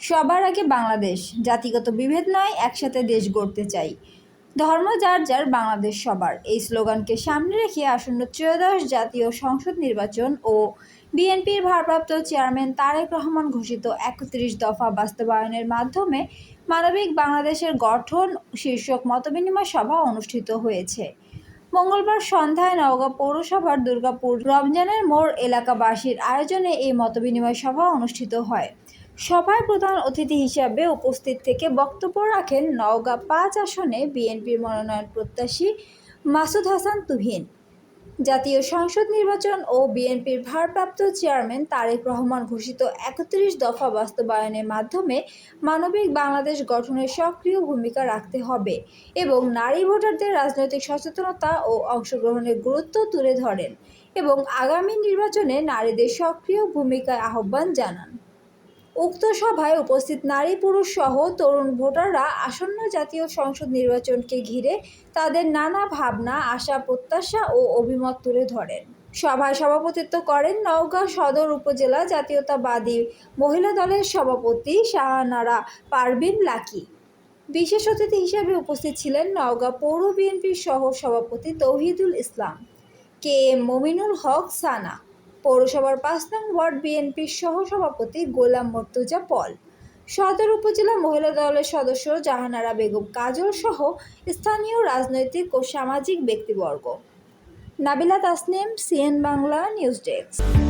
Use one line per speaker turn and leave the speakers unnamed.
সবার আগে বাংলাদেশ। জাতিগত বিভেদ নয়, একসাথে দেশ গড়তে চাই। ধর্ম যার যার, বাংলাদেশ সবার। এই স্লোগানকে সামনে রেখে আসন্ন ত্রয়োদশ জাতীয় সংসদ নির্বাচন ও বিএনপির ভারপ্রাপ্ত চেয়ারম্যান তারেক রহমান ঘোষিত একত্রিশ দফা বাস্তবায়নের মাধ্যমে মানবিক বাংলাদেশের গঠন, শীর্ষক মতবিনিময় সভা অনুষ্ঠিত হয়েছে। মঙ্গলবার সন্ধ্যায় নওগাঁ পৌরসভার দুর্গাপুর রমজানের মোড় এলাকাবাসীর আয়োজনে এই মতবিনিময় সভা অনুষ্ঠিত হয়। সভায় প্রধান অতিথি হিসাবে উপস্থিত থেকে বক্তব্য রাখেন নওগাঁ পাঁচ আসনে বিএনপির মনোনয়ন প্রত্যাশী মাসুদ হাসান তুহিন। জাতীয় সংসদ নির্বাচন ও বিএনপির ভারপ্রাপ্ত চেয়ারম্যান তারেক রহমান ঘোষিত একত্রিশ দফা বাস্তবায়নের মাধ্যমে মানবিক বাংলাদেশ গঠনে সক্রিয় ভূমিকা রাখতে হবে এবং নারী ভোটারদের রাজনৈতিক সচেতনতা ও অংশগ্রহণের গুরুত্ব তুলে ধরেন এবং আগামী নির্বাচনে নারীদের সক্রিয় ভূমিকায় আহ্বান জানান। উক্ত সভায় উপস্থিত নারী, পুরুষ সহ তরুণ ভোটাররা আসন্ন জাতীয় সংসদ নির্বাচনকে ঘিরে তাদের নানা ভাবনা, আশা, প্রত্যাশা ও অভিমত তুলে ধরেন। সভায় সভাপতিত্ব করেন নওগাঁ সদর উপজেলা জাতীয়তাবাদী মহিলা দলের সভাপতি শাহানারা পারভিন লাকি। বিশেষ অতিথি হিসেবে উপস্থিত ছিলেন নওগাঁ পৌর বিএনপির সহ সভাপতি তৌহিদুল ইসলাম, কে এম মমিনুল হক সানা পৌরসভার পাঁচ নং ওয়ার্ড বিএনপির সহসভাপতি গোলাম মর্তুজা পল, সদর উপজেলা মহিলা দলের সদস্য জাহানারা বেগম কাজল সহ স্থানীয় রাজনৈতিক ও সামাজিক ব্যক্তিবর্গ। Nabila Tasnim, CN Bangla, news desk.